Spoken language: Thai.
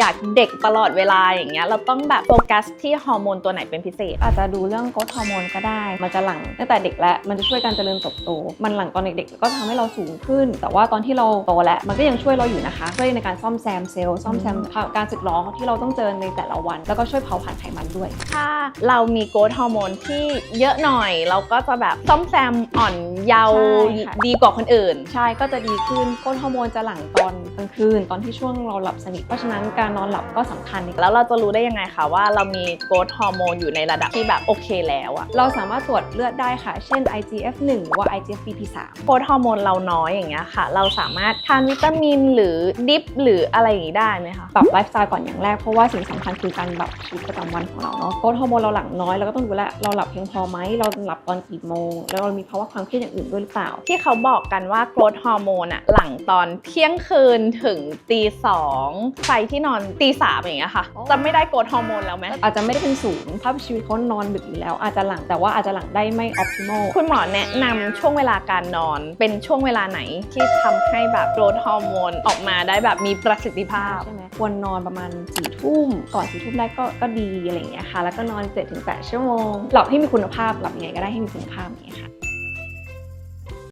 อยากเด็กตลอดเวลาอย่างเงี้ยเราต้องแบบโฟกัสที่ฮอร์โมนตัวไหนเป็นพิเศษ อาจจะดูเรื่องโกรทฮอร์โมนก็ได้ มันจะหลั่งตั้งแต่เด็กแล้วมันจะช่วยการเจริญเติบโต มันหลั่งตอนเด็กๆก็ทำให้เราสูงขึ้น แต่ว่าตอนที่เราโตแล้วมันก็ยังช่วยเราอยู่นะคะช่วยในการซ่อมแซมเซลล์ซ่อมแซมการสึกหรอที่เราต้องเจอในแต่ละวัน แล้วก็ช่วยเผาผลาญไขมันด้วย ถ้าเรามีโกรทฮอร์โมนที่เยอะหน่อย เราก็จะแบบซ่อมแซมอ่อนเยาว์ใช่ค่ะดีกว่าคนอื่น ใช่ก็จะดีขึ้นโกรทฮอร์โมนจะหลั่งตอนกลางคืนตอนที่ช่วงเราหลับสนิทเพราะฉะนั้นการนอนหลับก็สำคัญ แล้วเราจะรู้ได้ยังไงคะว่าเรามีโกรทฮอร์โมนอยู่ในระดับที่แบบโอเคแล้วอะเราสามารถตรวจเลือดได้ค่ะ เช่น IGF-1 หรือว่า IGF-BP3 โกรทฮอร์โมนเราน้อยอย่างเงี้ยค่ะ เราสามารถทานวิตามินหรือดิฟหรืออะไรอย่างงี้ได้ไหมคะปรับไลฟ์สไตล์ก่อนอย่างแรกเพราะว่าสิ่งสำคัญคือการแบบชีวิตประจำวันของเราเนาะโกรทฮอร์โมนเราหลั่งน้อยเราก็ต้องดูแลเราหลับเพียงพอไหมเราหลับตอนกี่โมง แล้วเรามีภาวะความเครียดอย่างอื่นด้วยหรือเปล่า ที่เขาบอกกันว่าโกรทฮอร์โมนอะหลังตอนเที่ยงคืนถึงตีสองใครที่นอนตีสามอย่างเงี้ยค่ะอ๋อจะไม่ได้โกรทฮอร์โมนแล้วไหมอาจจะไม่ได้เป็นศูนย์ถ้าชีวิตเขานอนดึกอยู่แล้ว อาจจะหลังแต่ว่าอาจจะหลังได้ไม่ optimal คุณหมอแนะนำช่วงเวลาการนอนเป็นช่วงเวลาไหนที่ทำให้แบบโกรทฮอร์โมนออกมาได้แบบมีประสิทธิภาพใช่ไหมควรนอนประมาณ4ี่ทุ่มก่อนสี่ทุ่มได้ก็ก็ดีอะไรอย่างเงี้ยค่ะ แล้วก็นอน7-8ชั่วโมงหลับให้มีคุณภาพหลับยังไงก็ได้ให้มีคุณภาพอย่างเงี้ยค่ะ